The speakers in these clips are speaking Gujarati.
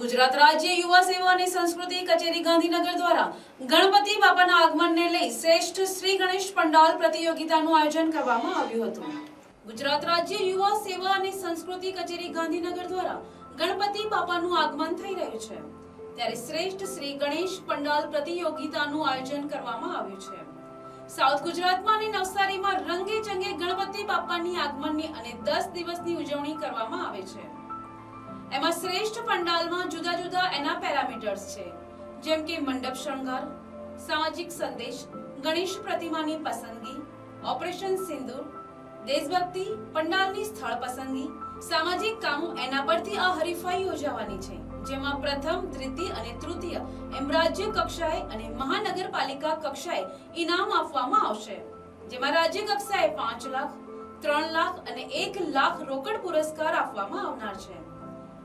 ગુજરાત રાજ્ય યુવા સેવા અને સંસ્કૃતિ કચેરી ગાંધીનગર દ્વારા ગણપતિ બાપાના આગમનને લઈ શ્રેષ્ઠ શ્રી ગણેશ પંડાલ પ્રતિયોગિતાનું આયોજન કરવામાં આવ્યું હતું. ગુજરાત રાજ્ય યુવા સેવા અને સંસ્કૃતિ કચેરી ગાંધીનગર દ્વારા ગણપતિ બાપાનું આગમન થઈ રહ્યું છે. ત્યારે શ્રેષ્ઠ શ્રી ગણેશ પંડાલ પ્રતિયોગિતાનું આયોજન કરવામાં આવ્યું છે. સાઉથ ગુજરાતમાં અને નવસારીમાં રંગે ચંગે ગણપતિ બાપાની આગમનની અને દસ દિવસની ઉજવણી કરવામાં આવે છે. એમાં શ્રેષ્ઠ પંડાલમાં જુદા જુદા એના પેરામીટર્સ છે. જેમ કે મંડપ શણગાર સામાજિક સંદેશ, ગણેશ પ્રતિમાની પસંદગી, ઓપરેશન સિંદૂર, દેશભક્તિ, પંડાલની સ્થળ પસંદગી, સામાજિક કામો એના પરથી આ હરીફાઈ યોજાવાની છે, જેમાં પ્રથમ, દ્વિતીય અને તૃતીય એમ રાજ્ય કક્ષાએ અને મહાનગરપાલિકા કક્ષાએ ઇનામ આપવામાં આવશે. જેમાં રાજ્ય કક્ષાએ પાંચ લાખ, ત્રણ લાખ અને એક લાખ રોકડ પુરસ્કાર આપવામાં આવનાર છે.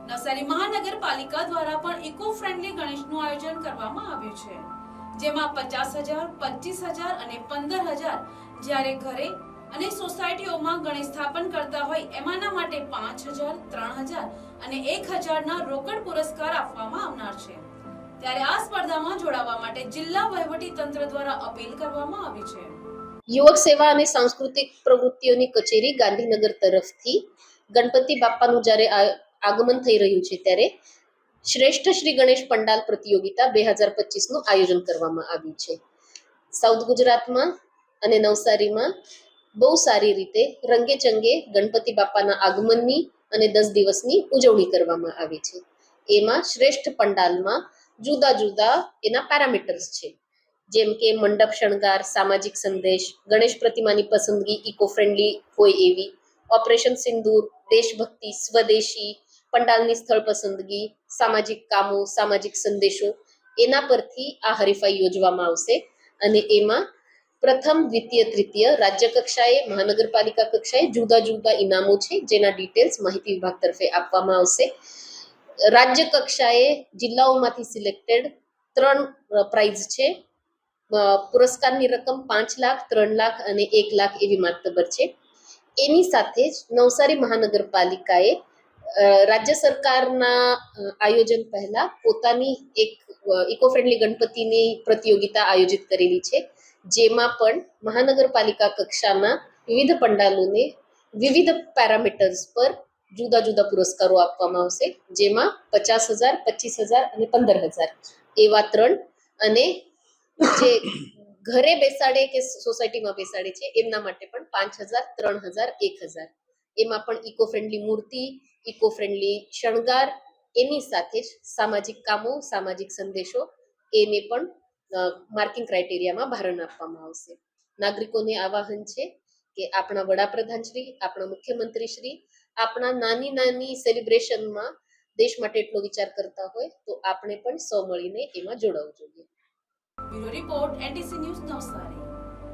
નવસારી મહાનગરપાલિકા દ્વારા પણ ઇકો ફ્રેન્ડલી ગણેશનું આયોજન કરવામાં આવ્યું છે. જેમાં પચાસ હજાર, પચીસ હજાર અને પંદર હજાર જ્યારે ઘરે અને સોસાયટીઓમાં ગણેશ સ્થાપન કરતા હોય એમાંના માટે પાંચ હજાર, ત્રણ હજાર અને એક હજારના રોકડ પુરસ્કાર આપવામાં આવનાર છે. ત્યારે આ સ્પર્ધામાં જોડાવા માટે જિલ્લા વહીવટી તંત્ર દ્વારા અપીલ કરવામાં આવી છે. યુવક સેવા અને સાંસ્કૃતિક પ્રવૃત્તિઓની કચેરી ગાંધીનગર તરફથી. ગણપતિ બાપાનું જ્યારે આગમન થઈ રહ્યું છે ત્યારે શ્રેષ્ઠ શ્રી ગણેશ પંડાલ પ્રતિયોગિતા બે હજાર પચીસનું આયોજન કરવામાં આવ્યું છે. સાઉથ ગુજરાતમાં અને નવસારીમાં બહુ સારી રીતે રંગે ચંગે ગણપતિ બાપાના આગમનની અને દસ દિવસની ઉજવણી કરવામાં આવે છે. એમાં શ્રેષ્ઠ પંડાલમાં જુદા જુદા એના પેરામીટર્સ છે. જેમ કે મંડપ શણગાર, સામાજિક સંદેશ, ગણેશ પ્રતિમાની પસંદગી ઇકો ફ્રેન્ડલી હોય એવી, ઓપરેશન સિંદૂર, દેશભક્તિ, સ્વદેશી પંડાલની સ્થળ પસંદગી, સામાજિક કામો, સામાજિક સંદેશો, એના પરથી આ હરીફાઈ યોજવામાં આવશે. અને એમાં પ્રથમ, દ્વિતીય, તૃતીય રાજ્ય કક્ષાએ, મહાનગરપાલિકા કક્ષાએ જુદા જુદા ઇનામો છે, જેના ડિટેલ્સ માહિતી વિભાગ તરફે આપવામાં આવશે. રાજ્ય કક્ષાએ જિલ્લાઓમાંથી સિલેક્ટેડ ત્રણ પ્રાઇઝ છે. પુરસ્કારની રકમ પાંચ લાખ, ત્રણ લાખ અને એક લાખ એવી માતબર છે. એની સાથે જ નવસારી મહાનગરપાલિકાએ રાજ્ય સરકારના આયોજન પહેલા પોતાની એક ઇકો ફ્રેન્ડલી ગણપતિની પ્રતિયોગિતા આયોજિત કરેલી છે. જેમાં પણ મહાનગરપાલિકા કક્ષાના વિવિધ પંડાલોને વિવિધ પેરામીટર્સ પર જુદા જુદા પુરસ્કારો આપવામાં આવશે. જેમાં પચાસ હજાર, પચીસ હજાર અને પંદર હજાર એવા ત્રણ અને જે ઘરે બેસાડે કે સોસાયટીમાં બેસાડે છે, એમના માટે પણ પાંચ હજાર, ત્રણ હજાર, એક હજાર એમાં પણ ઇકો ફ્રેન્ડલી મૂર્તિ ઇકો ફ્રેન્ડલી શણગાર, એની સાથે જ સામાજિક કામો, સામાજિક સંદેશો, એને પણ માર્કિંગ ક્રાઇટેરિયામાં ભારણ આપવામાં આવશે. નાગરિકોને આવાહન છે કે આપણા વડાપ્રધાન શ્રી, આપણા મુખ્યમંત્રી શ્રી, આપણા નાની નાની સેલિબ્રેશનમાં દેશ માટે એટલો વિચાર કરતા હોય તો આપણે પણ સૌ મળીને એમાં જોડાવવું જોઈએ. Bureau report, NDC news Navsari.